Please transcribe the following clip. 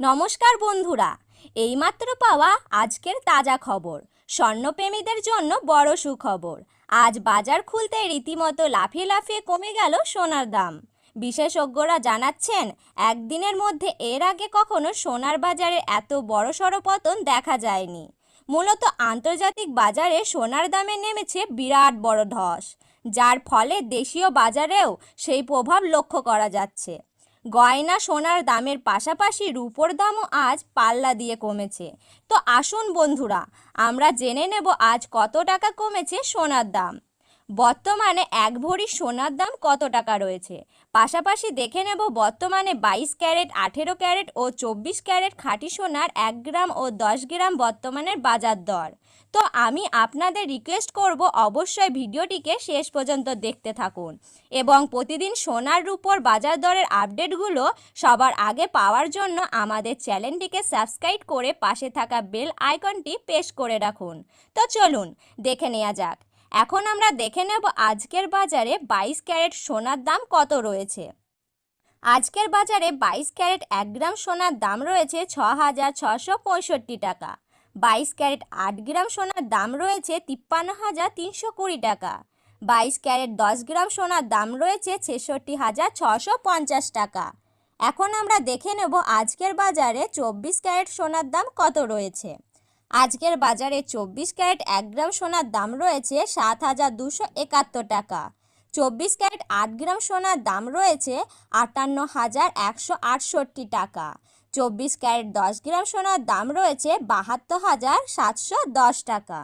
নমস্কার বন্ধুরা, এইমাত্র পাওয়া আজকের তাজা খবর। স্বর্ণপ্রেমীদের জন্য বড় সুখবর। আজ বাজার খুলতে রীতিমতো লাফিয়ে লাফিয়ে কমে গেল সোনার দাম। বিশেষজ্ঞরা জানাচ্ছেন, একদিনের মধ্যে এর আগে কখনো সোনার বাজারে এত বড় সড় পতন দেখা যায়নি। মূলত আন্তর্জাতিক বাজারে সোনার দামে নেমেছে বিরাট বড় ধস, যার ফলে দেশীয় বাজারেও সেই প্রভাব লক্ষ্য করা যাচ্ছে। গয়না সোনার দামের পাশাপাশি রূপোর দামও আজ পাল্লা দিয়ে কমেছে। তো আসুন বন্ধুরা, আমরা জেনে নেব আজ কত টাকা কমেছে সোনার দাম। বর্তমানে এক ভরি সোনার দাম কত টাকা রয়েছে? পাশাপাশি দেখে নেব বর্তমানে বাইশ ক্যারেট, আঠেরো ক্যারেট ও চব্বিশ ক্যারেট খাঁটি সোনার এক গ্রাম ও দশ গ্রাম বর্তমানের বাজার দর। তো আমি আপনাদের রিকোয়েস্ট করব অবশ্যই ভিডিওটিকে শেষ পর্যন্ত দেখতে থাকুন এবং প্রতিদিন সোনার রূপর বাজার দরের আপডেটগুলো সবার আগে পাওয়ার জন্য আমাদের চ্যানেলটিকে সাবস্ক্রাইব করে পাশে থাকা বেল আইকনটি প্রেস করে রাখুন। তো চলুন, দেখে নেওয়া যাক। এখন আমরা দেখে নেব আজকের বাজারে বাইশ ক্যারেট সোনার দাম কত রয়েছে। আজকের বাজারে বাইশ ক্যারেট এক গ্রাম সোনার দাম রয়েছে ছ হাজার ছশো পঁয়ষট্টি টাকা। বাইশ ক্যারেট আট গ্রাম সোনার দাম রয়েছে তিপ্পান্ন হাজার তিনশো কুড়ি টাকা। বাইশ ক্যারেট দশ গ্রাম সোনার দাম রয়েছে ছেষট্টি হাজার ছশো পঞ্চাশ টাকা। এখন আমরা দেখে নেব আজকের বাজারে চব্বিশ ক্যারেট সোনার দাম কত রয়েছে। আজকের বাজারে চব্বিশ ক্যারেট এক গ্রাম সোনার দাম রয়েছে সাত হাজার দুশো একাত্তর টাকা। চব্বিশ ক্যারেট আট গ্রাম সোনার দাম রয়েছে আটান্ন হাজার একশো আটষট্টি টাকা। চব্বিশ ক্যারেট দশ গ্রাম সোনার দাম রয়েছে বাহাত্তর হাজার সাতশো দশ টাকা।